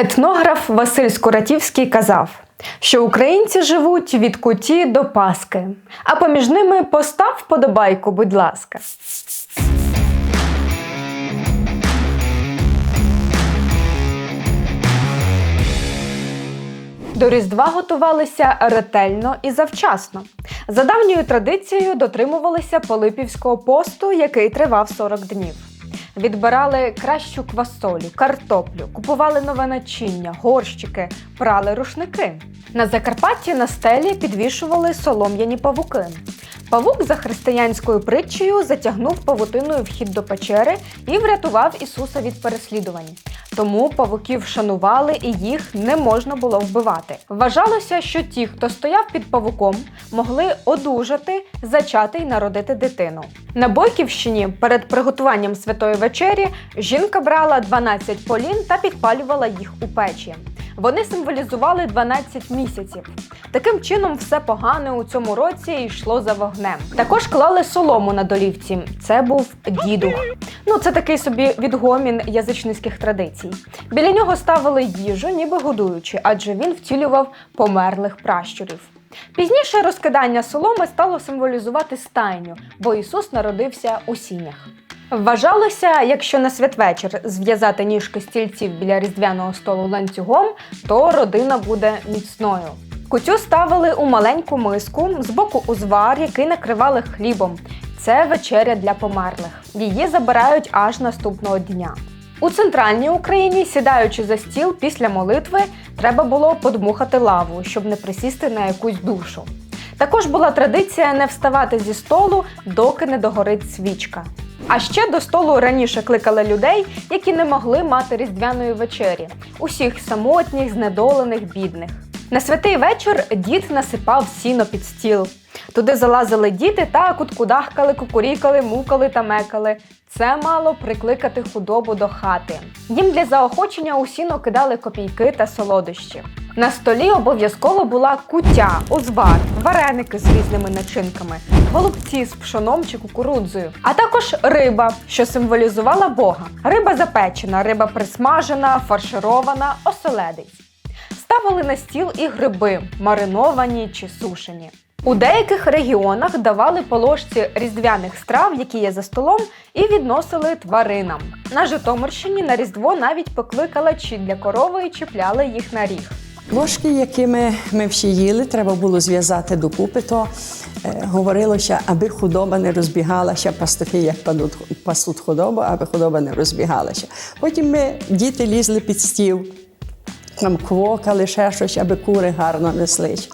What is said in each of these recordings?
Етнограф Василь Скуратівський казав, що українці живуть від куті до паски, а поміж ними постав вподобайку, будь ласка. До Різдва готувалися ретельно і завчасно. За давньою традицією дотримувалися Пилипівського посту, який тривав 40 днів. Відбирали кращу квасолю, картоплю, купували нове начиння, горщики, прали рушники. На Закарпатті на стелі підвішували солом'яні павуки. Павук за християнською притчею затягнув павутиною вхід до печери і врятував Ісуса від переслідувань. Тому павуків шанували і їх не можна було вбивати. Вважалося, що ті, хто стояв під павуком, могли одужати, зачати й народити дитину. На Бойківщині перед приготуванням святої вечері жінка брала 12 полін та підпалювала їх у печі. Вони символізували 12 місяців. Таким чином, все погане у цьому році йшло за вогнем. Також клали солому на долівці. Це був дідух. Ну, це такий собі відгомін язичницьких традицій. Біля нього ставили їжу, ніби годуючи, адже він втілював померлих пращурів. Пізніше розкидання соломи стало символізувати стайню, бо Ісус народився у сінях. Вважалося, якщо на святвечір зв'язати ніжки стільців біля різдвяного столу ланцюгом, то родина буде міцною. Кутю ставили у маленьку миску, збоку узвар, який накривали хлібом. Це вечеря для померлих. Її забирають аж наступного дня. У центральній Україні, сідаючи за стіл після молитви, треба було подмухати лаву, щоб не присісти на якусь душу. Також була традиція не вставати зі столу, доки не догорить свічка. А ще до столу раніше кликали людей, які не могли мати різдвяної вечері, усіх самотніх, знедолених, бідних. На святий вечір дід насипав сіно під стіл. Туди залазили діти та куткудахкали, кукурікали, мукали та мекали. Це мало прикликати худобу до хати. Їм для заохочення у сіно кидали копійки та солодощі. На столі обов'язково була куття, узвар, вареники з різними начинками, голубці з пшоном чи кукурудзою, а також риба, що символізувала Бога. Риба запечена, риба присмажена, фарширована, оселедець. Ставили на стіл і гриби, мариновані чи сушені. У деяких регіонах давали по ложці різдвяних страв, які є за столом, і відносили тваринам. На Житомирщині на Різдво навіть пекли калачі для корови і чіпляли їх на ріг. Ложки, якими ми всі їли, треба було зв'язати докупи, то е, говорилося, аби худоба не розбігалася, пастухи як падуть, пасуть худобу, аби худоба не розбігалася. Потім ми, діти лізли під стіл, там квокали ще щось, аби кури гарно неслись.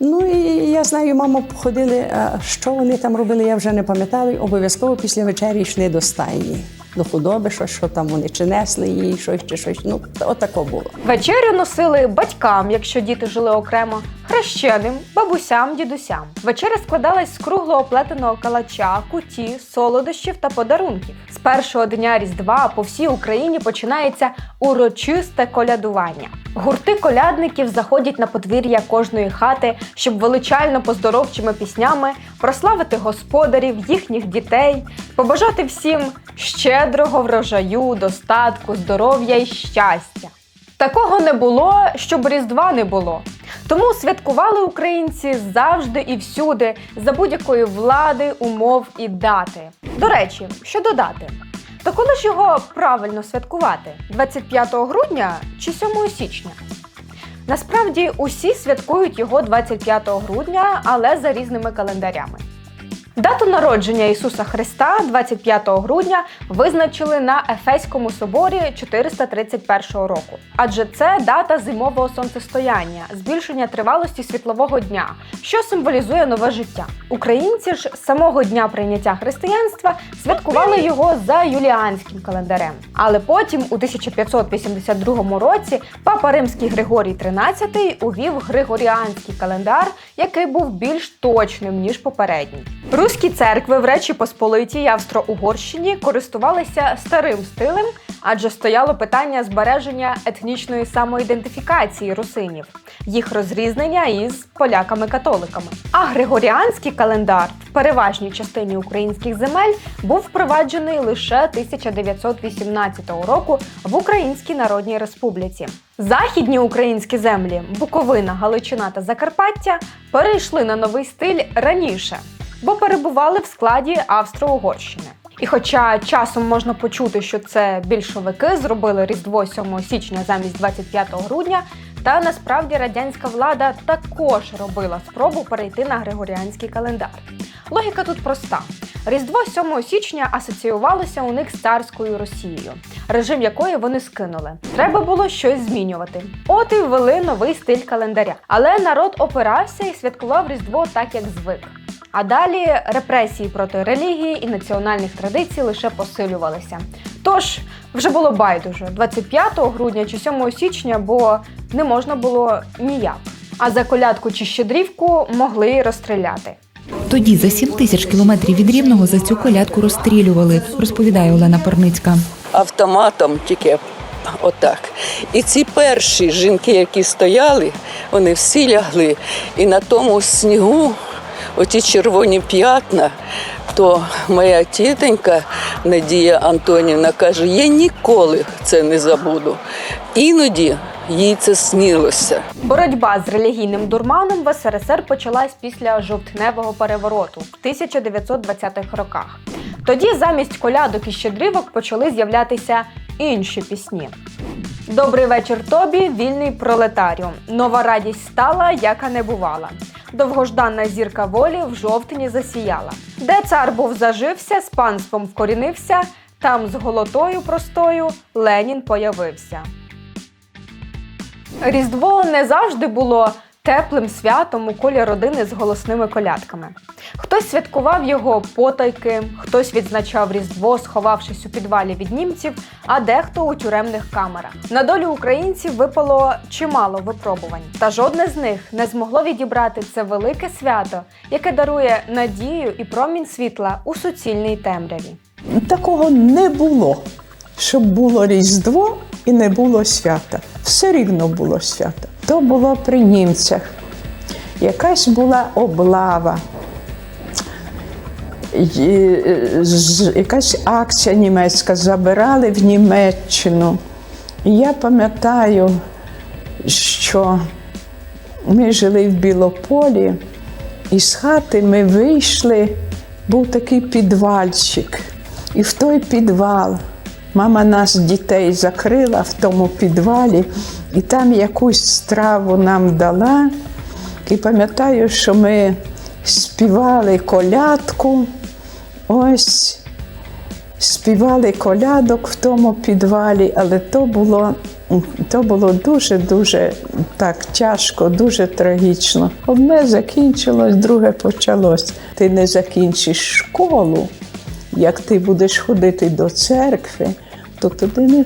Ну і я знаю, мамо ходили, що вони там робили, я вже не пам'ятаю. Обов'язково після вечері йшли до стайні, до худоби, що, що там вони чи несли їй, щось чи щось. Ну, отако було. Вечерю носили батькам, якщо діти жили окремо, хрещеним, бабусям, дідусям. Вечеря складалась з круглого плетеного калача, куті, солодощів та подарунків. З першого дня Різдва по всій Україні починається урочисте колядування. Гурти колядників заходять на подвір'я кожної хати, щоб величально поздоровчими піснями прославити господарів, їхніх дітей, побажати всім щедрого врожаю, достатку, здоров'я і щастя. Такого не було, щоб Різдва не було. Тому святкували українці завжди і всюди, за будь-якої влади, умов і дати. До речі, що дати. То коли ж його правильно святкувати? 25 грудня чи 7 січня? Насправді усі святкують його 25 грудня, але за різними календарями. Дату народження Ісуса Христа 25 грудня визначили на Ефеському соборі 431 року, адже це дата зимового сонцестояння, збільшення тривалості світлового дня, що символізує нове життя. Українці ж з самого дня прийняття християнства святкували його за юліанським календарем. Але потім, у 1582 році, папа Римський Григорій XIII увів григоріанський календар, який був більш точним ніж попередній. Руські церкви в Речі Посполитій Австро-Угорщині користувалися старим стилем, адже стояло питання збереження етнічної самоідентифікації русинів, їх розрізнення із поляками-католиками. А григоріанський календар в переважній частині українських земель був впроваджений лише 1918 року в Українській Народній Республіці. Західні українські землі Буковина, Галичина та Закарпаття перейшли на новий стиль раніше, бо перебували в складі Австро-Угорщини. І хоча часом можна почути, що це більшовики зробили Різдво 7 січня замість 25 грудня, та насправді радянська влада також робила спробу перейти на григоріанський календар. Логіка тут проста: Різдво 7 січня асоціювалося у них з царською Росією, режим якої вони скинули. Треба було щось змінювати. От і ввели новий стиль календаря. Але народ опирався і святкував Різдво так, як звик. А далі репресії проти релігії і національних традицій лише посилювалися. Тож вже було байдуже 25 грудня чи 7 січня, бо не можна було ніяк. А за колядку чи щедрівку могли розстріляти. Тоді за 7 тисяч кілометрів від Рівного за цю колядку розстрілювали, розповідає Олена Парницька. автоматом тільки отак. І ці перші жінки, які стояли, вони всі лягли. І на тому снігу, оті червоні п'ятна, то моя тітенька Надія Антонівна каже, я ніколи це не забуду. Іноді їй це снилося. Боротьба з релігійним дурманом в СРСР почалась після жовтневого перевороту в 1920-х роках. Тоді замість колядок і щедрівок почали з'являтися інші пісні. Добрий вечір тобі, вільний пролетаріум. Нова радість стала, яка не бувала. Довгожданна зірка волі в жовтні засіяла. Де цар був зажився, з панством вкорінився, там з голотою простою Ленін появився. Різдво не завжди було теплим святом у колі родини з голосними колядками. Хтось святкував його потайки, хтось відзначав Різдво, сховавшись у підвалі від німців, а дехто у тюремних камерах. На долю українців випало чимало випробувань, та жодне з них не змогло відібрати це велике свято, яке дарує надію і промінь світла у суцільній темряві. Такого не було, щоб було Різдво і не було свята. Все рівно було свято. То було при німцях. Якась була облава, е, якась акція німецька забирали в Німеччину. І я пам'ятаю, що ми жили в Білополі, і з хати ми вийшли, був такий підвальчик. І в той підвал мама нас дітей закрила в тому підвалі, і там якусь страву нам дала. І пам'ятаю, що ми співали колядку. Ось співали колядок в тому підвалі, але то було, то було дуже-дуже так тяжко, дуже трагічно. Одне закінчилось, друге почалось. Ти не закінчиш школу, як ти будеш ходити до церкви, то тобі не,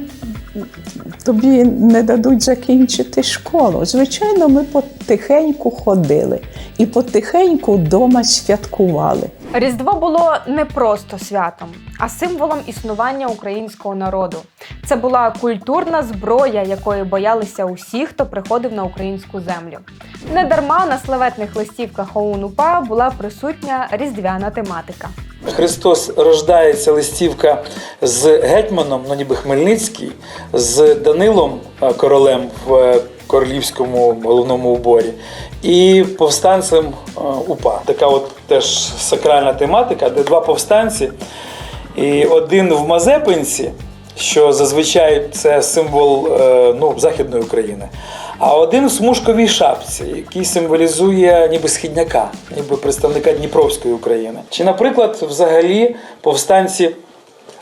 тобі не дадуть закінчити школу. Звичайно, ми потихеньку ходили і потихеньку вдома святкували. Різдво було не просто святом, а символом існування українського народу. Це була культурна зброя, якої боялися усі, хто приходив на українську землю. Недарма на славетних листівках ОУН-УПА була присутня різдвяна тематика. Христос рождається листівка з гетьманом, ну ніби Хмельницький, з Данилом е, королем в е, королівському головному уборі і повстанцем е, УПА. Така от теж сакральна тематика, де два повстанці, і один в Мазепинці, що зазвичай це символ е, ну, Західної України. А один в смужковій шапці, який символізує ніби східняка, ніби представника Дніпровської України. Чи, наприклад, взагалі повстанці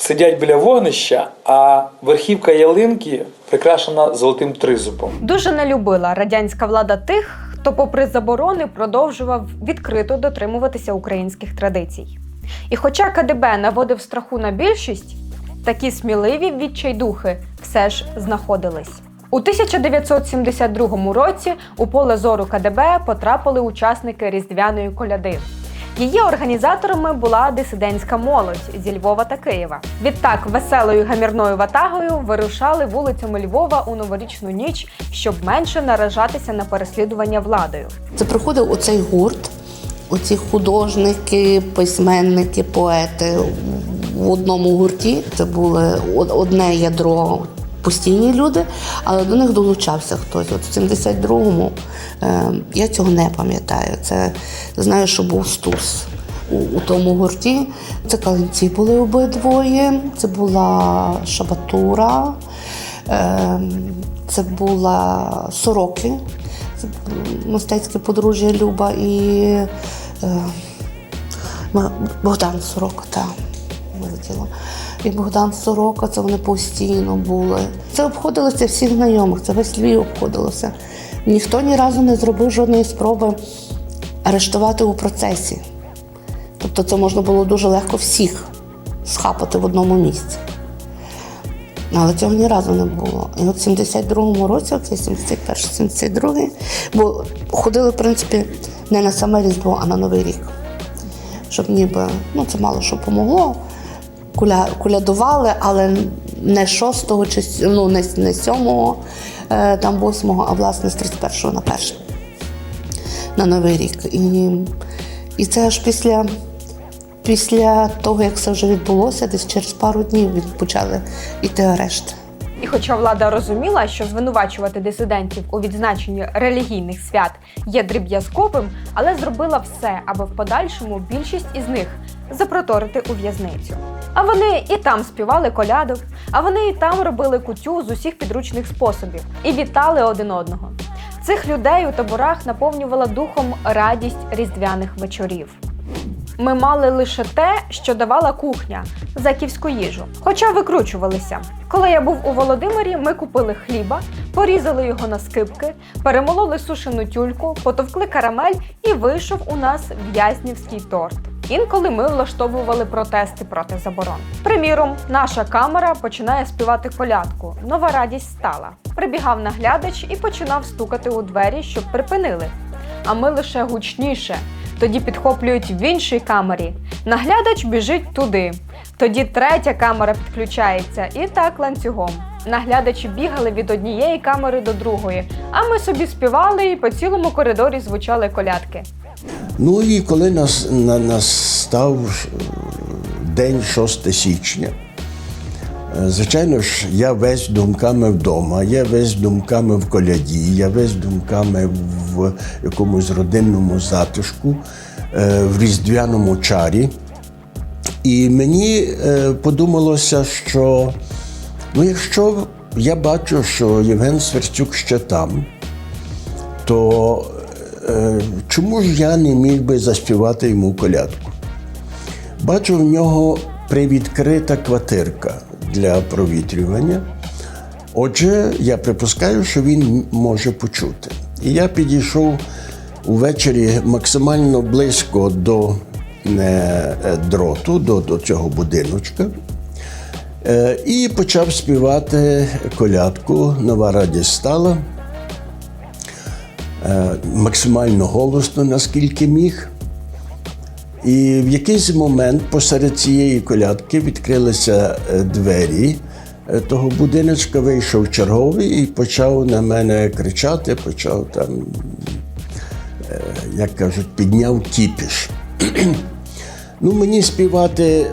сидять біля вогнища, а верхівка ялинки прикрашена золотим тризубом. Дуже не любила радянська влада тих, хто, попри заборони, продовжував відкрито дотримуватися українських традицій. І хоча КДБ наводив страху на більшість, такі сміливі відчайдухи все ж знаходились. У 1972 році у поле зору КДБ потрапили учасники різдвяної коляди. Її організаторами була дисидентська молодь зі Львова та Києва. Відтак, веселою гамірною ватагою вирушали вулицями Львова у новорічну ніч, щоб менше наражатися на переслідування владою. Це приходив оцей гурт, оці художники, письменники, поети в одному гурті. Це було одне ядро. Постійні люди, але до них долучався хтось. От в 72-му е, я цього не пам'ятаю. Це знаю, що був Стус у, у тому гурті. Це калинці були обидвоє, це була шабатура, е, це була сороки. Це мистецьке подружжя Люба і е, Богдан Сорока, так, вилетіло. І Богдан Сорока, це вони постійно були. Це обходилося всіх знайомих, це весь Львів обходилося. Ніхто ні разу не зробив жодної спроби арештувати у процесі. Тобто це можна було дуже легко всіх схапати в одному місці. Але цього ні разу не було. І от в 72-му році, оцей 71-72, бо ходили, в принципі, не на саме Різдво, а на Новий рік. Щоб ніби, ну це мало що помогло. Куля, кулядували, але не 6-го чи ну, не, не 7-го, е, там 8-го, а власне з 31-го на 1 на Новий рік. І, і це аж після, після того, як це вже відбулося, десь через пару днів почали йти арешти. Хоча влада розуміла, що звинувачувати дисидентів у відзначенні релігійних свят є дріб'язковим, але зробила все, аби в подальшому більшість із них запроторити у в'язницю. А вони і там співали колядок, а вони і там робили кутю з усіх підручних способів і вітали один одного. Цих людей у таборах наповнювала духом радість різдвяних вечорів. Ми мали лише те, що давала кухня заківську їжу. Хоча викручувалися. Коли я був у Володимирі, ми купили хліба, порізали його на скибки, перемололи сушену тюльку, потовкли карамель і вийшов у нас в'язнівський торт. Інколи ми влаштовували протести проти заборон. Приміром, наша камера починає співати колядку. Нова радість стала. Прибігав наглядач і починав стукати у двері, щоб припинили. А ми лише гучніше. Тоді підхоплюють в іншій камері. Наглядач біжить туди. Тоді третя камера підключається і так ланцюгом. Наглядачі бігали від однієї камери до другої, а ми собі співали і по цілому коридорі звучали колядки. Ну і коли нас, на, настав е, день 6 січня, звичайно ж, я весь думками вдома, я весь думками в коляді, я весь думками в якомусь родинному затишку, е, в різдвяному чарі. І мені е, подумалося, що ну, якщо я бачу, що Євген Сверстюк ще там, то е, чому ж я не міг би заспівати йому колядку? Бачу в нього привідкрита квартирка для провітрювання. Отже, я припускаю, що він може почути. І я підійшов увечері максимально близько до е, дроту, до, до цього будиночка. Е, І почав співати колядку Нова радість стала е, максимально голосно, наскільки міг. І в якийсь момент посеред цієї колядки відкрилися е, двері е, того будиночка, вийшов черговий і почав на мене кричати, почав там, е, як кажуть, підняв кіпіш. ну, мені співати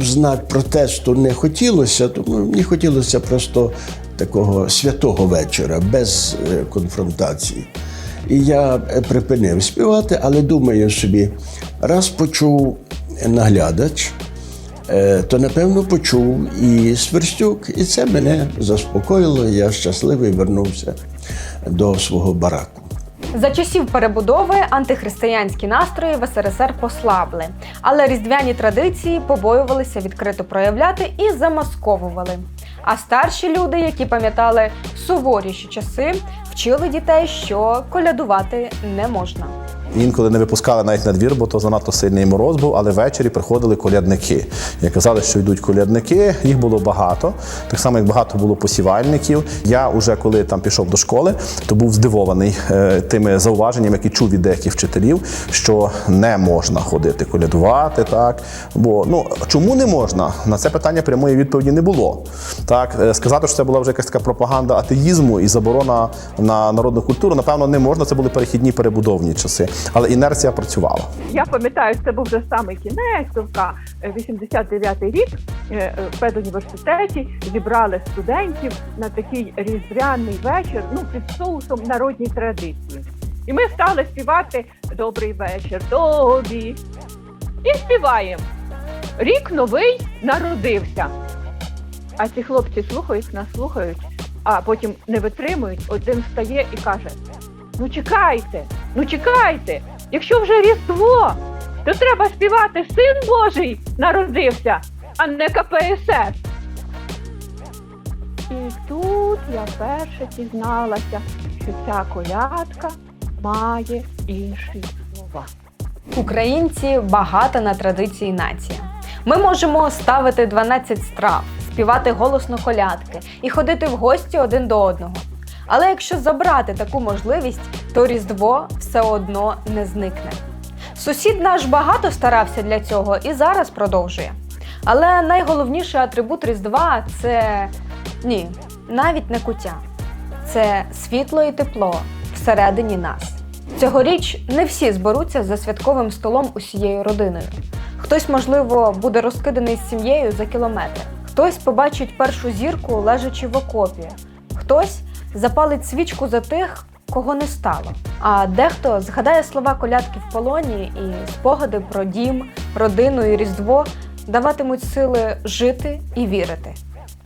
знак протесту не хотілося, тому мені хотілося просто такого святого вечора, без конфронтації. І я е, припинив співати, але думаю собі, раз почув наглядач, е, то напевно почув і Сверстюк, і це мене заспокоїло. Я щасливий вернувся до свого бараку. За часів перебудови антихристиянські настрої в СРСР послабли, але різдвяні традиції побоювалися відкрито проявляти і замасковували. А старші люди, які пам'ятали суворіші часи, вчили дітей, що колядувати не можна. Інколи не випускали навіть на двір, бо то занадто сильний мороз був, але ввечері приходили колядники. І казали, що йдуть колядники, їх було багато. Так само, як багато було посівальників. Я вже коли там пішов до школи, то був здивований е, тими зауваженнями, які чув від деяких вчителів, що не можна ходити колядувати. Так бо ну чому не можна? На це питання прямої відповіді не було. Так е, сказати, що це була вже якась така пропаганда атеїзму і заборона на народну культуру, напевно, не можна. Це були перехідні перебудовні часи, але інерція працювала. Я пам'ятаю, це був вже самий кінець, тобто 89-й рік е, е, в педуніверситеті зібрали студентів на такий різдвяний вечір, ну під соусом народній традиції. І ми стали співати Добрий вечір тобі. І співаємо. Рік новий народився. А ці хлопці слухають, нас слухають, а потім не витримують, один встає і каже: Ну чекайте, ну чекайте, якщо вже Різдво, то треба співати Син Божий народився, а не КПСС. І тут я перше дізналася, що ця колядка має інші слова. Українці багата на традиції нація. Ми можемо ставити 12 страв, співати голосно колядки і ходити в гості один до одного. Але якщо забрати таку можливість, то Різдво все одно не зникне. Сусід наш багато старався для цього і зараз продовжує. Але найголовніший атрибут Різдва це ні, навіть не куття. Це світло і тепло всередині нас. Цьогоріч не всі зберуться за святковим столом усією родиною. Хтось, можливо, буде розкиданий з сім'єю за кілометр. Хтось побачить першу зірку, лежачи в окопі. Хтось запалить свічку за тих, кого не стало. А дехто згадає слова колядки в полоні і спогади про дім, родину і Різдво даватимуть сили жити і вірити.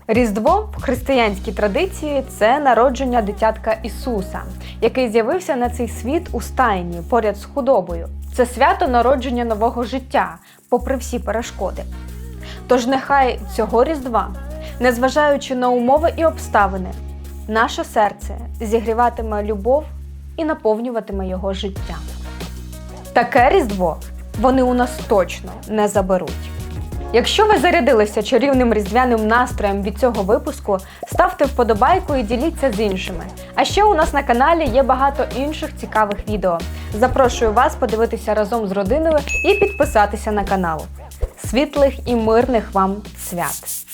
Різдво в християнській традиції це народження дитятка Ісуса, який з'явився на цей світ у стайні поряд з худобою. Це свято народження нового життя, попри всі перешкоди. Тож нехай цього Різдва, незважаючи на умови і обставини, наше серце зігріватиме любов і наповнюватиме його життя. Таке Різдво вони у нас точно не заберуть. Якщо ви зарядилися чарівним різдвяним настроєм від цього випуску, ставте вподобайку і діліться з іншими. А ще у нас на каналі є багато інших цікавих відео. Запрошую вас подивитися разом з родиною і підписатися на канал. Світлих і мирних вам свят!